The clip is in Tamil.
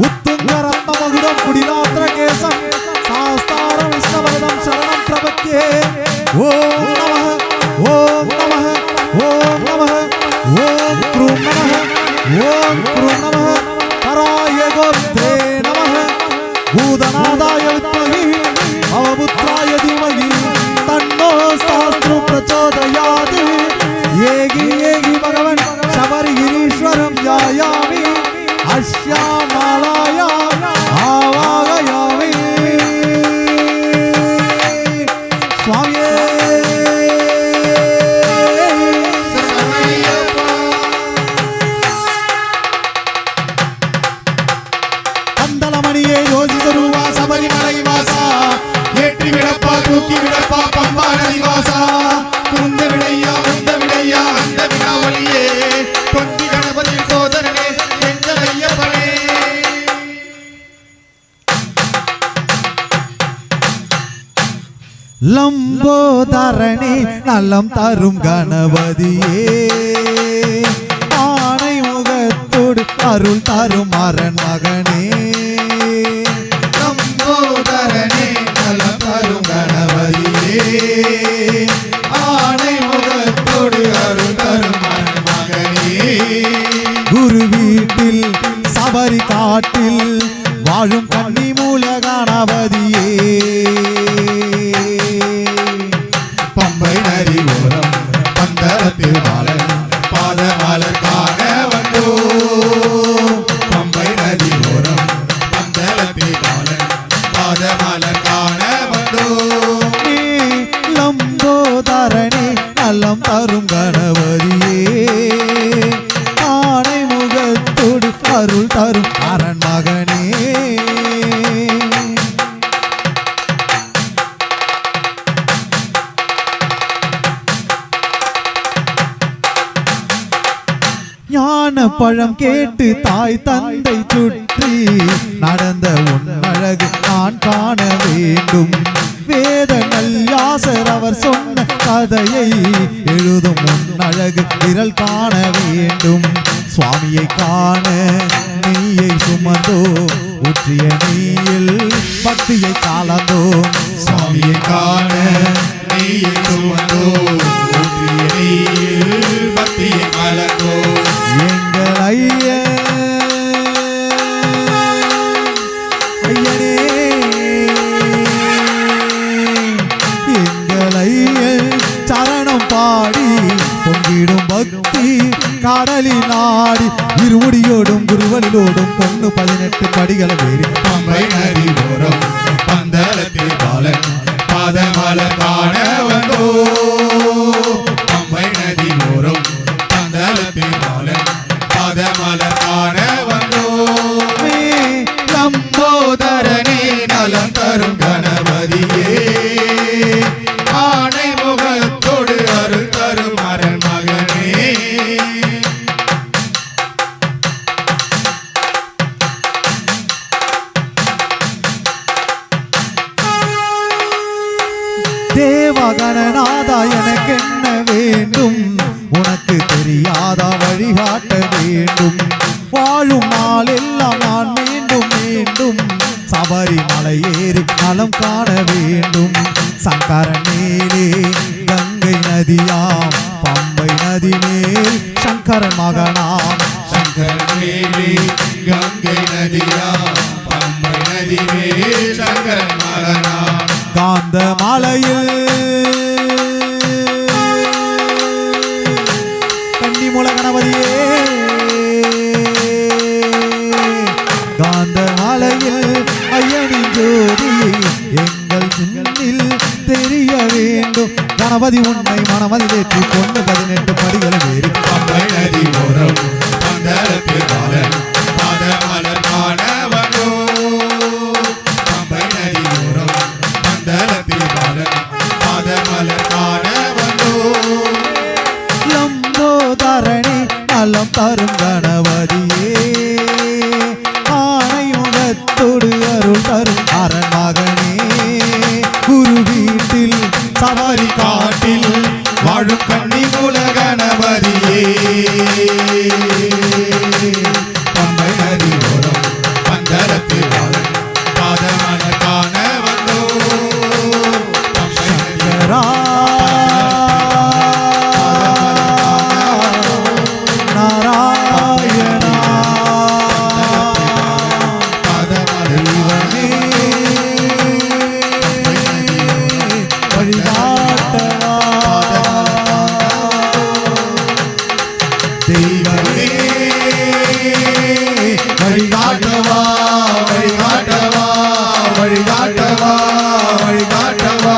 ఉత్తుంగ రత్నమగుడం గుడినాత్ర కేశం సాస్తారం విష్ణవరణం శరణం ప్రపత్యే ఓం నమ ఓం నమ ఓం నమ ఓం క్రూం నమ ఓం క్రూం నమ விடப்பா பம்பா நதி வாசா விடையா முந்த விடையா அந்த வினாவளியே தொந்தி கணபதி சோதரனே எங்கள் ஐயப்பனே லம்போதரணி நலம் தரும் கணபதியே. ஆணை முகத்தோடு அருள் தரும் அரண் மகனே. வீட்டில் சபரி காட்டில் வாழும் கண்ணி மூல கணபதியே. பம்பை நரி ஓரம் பந்தரத்தில் மாலை பாதமலர் வந்தோ பம்பை நதி ஓரம் பந்தரத்தில் மாலை பாதமலர் வந்தோ நீ லம்போதரணி நலம் தரும் கணபதியே. ஆன பழம் கேட்டு தாய் தந்தை சுற்றி நடந்த உன்னழகு நான் காண வேண்டும். வேத நல்லாசர் அவர் சொன்ன கதையை எழுதும் உன்னழகு விரல் காண வேண்டும். சுவாமியை காண நீயை சுமந்தோ உற்றிய நீயில் பக்தியை காலந்தோ சுவாமியை காண கடலில் நாடி இருமுடியோடும் குருவலிலோடும் பொண்ணு பதினெட்டு படிகளை வேறு பம்பை நரி ஓரம் பந்தளத்தில் பாலன் பாதமல காண வந்தோ தேவகணநாதா எனக்கு என்ன வேண்டும்? உனக்கு தெரியாத வழிகாட்ட வேண்டும்? வாழும் நாளெல்லாம் நான் மீண்டும் மீண்டும் சபரிமலை ஏறி நலம் காண வேண்டும். சங்கரன் மேலே கங்கை நதியாம் பம்பை நதி மேல் சங்கரன் மகனாம். சங்கரன் மேலே கங்கை நதியாம் பம்பை நதி மேல் சங்கரன் மகனாம். காந்த மாலையில். கண்டி மூல கணபதியே. காந்த மாலையில் ஐயனின் ஜோதி எங்கள் சின்னில் தெரிய வேண்டும். கணபதி உன்னை மனமதிலேற்றி கொண்டு பதினெட்டு படிகளை ஏறி பம்பை நதி ஓரம் நலம் காண வந்தோம் லம்போதரணி நலம் தரும் கணபதியே. ஆனை முகத்தோடு அருள் தரும் அரண் மகனே. குரு வீட்டில் சவரிகா வழிகாட்டவா வழிகாட்டவா வழிகாட்டவா வழிகாட்டவா.